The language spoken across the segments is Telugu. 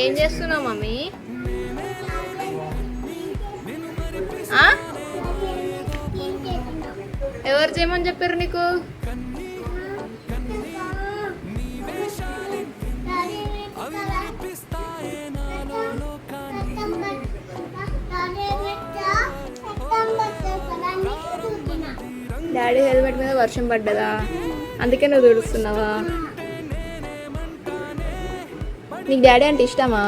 ఏం చేస్తున్నావు మమ్మీ? ఎవరు చేయమని చెప్పారు నీకు? డాడీ హెల్మెట్ మీద వర్షం పడ్డదా? అందుకే నువ్వు తుడుస్తున్నావా? నీకు డాడీ అంటే ఇష్టమా?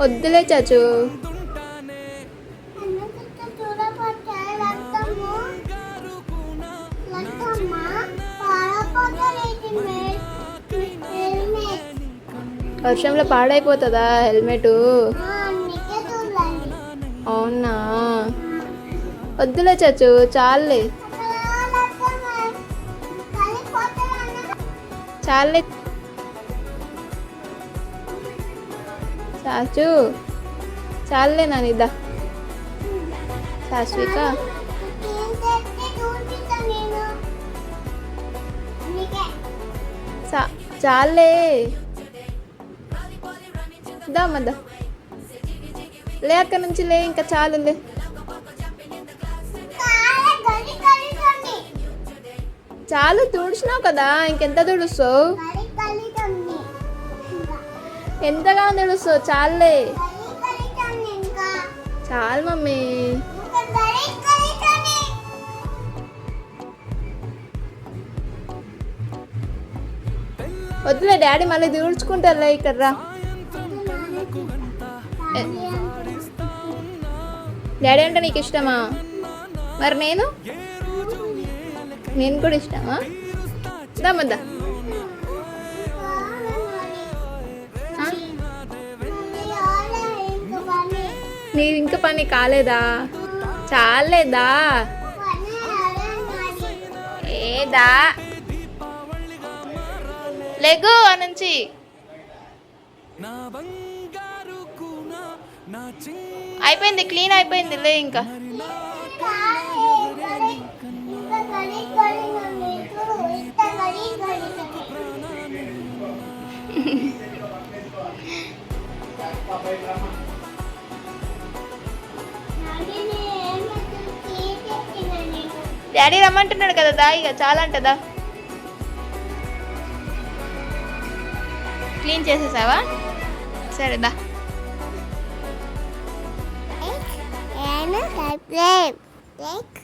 వద్దులే చాచు వర్షంలో పాడైపోతుందా హెల్మెట్? అవునా? వద్దులే చచ్చు చాలే చాలే సాసు చాలే నానిదా ఇద్దా చాలే. దా లే అక్కడ నుంచి లే ఇంకా చాలు లే. చాలు తుడుచినావు కదా ఇంకెంత తుడుస్తావు? ఎంతగా తుడుస్తావు చాలే చాలు మమ్మీ. వద్దులే డాడీ మళ్ళీ తుడుచుకుంటారులే ఇక్కడ రా. డాడీ అంటే నీకు ఇష్టమా? మరి నేను? నేను కూడా ఇష్టమా? దమ్మద్దా నీ ఇంకా పని కాలేదా? చాలేదా? ఏదా? లెగు నుంచి అయిపోయింది క్లీన్ అయిపోయింది లే ఇంకా. డాడీ రమ్మంటున్నాడు కదా దా ఇక చాలా అంటదా క్లీన్ చేసేసావా? సరే దా. Like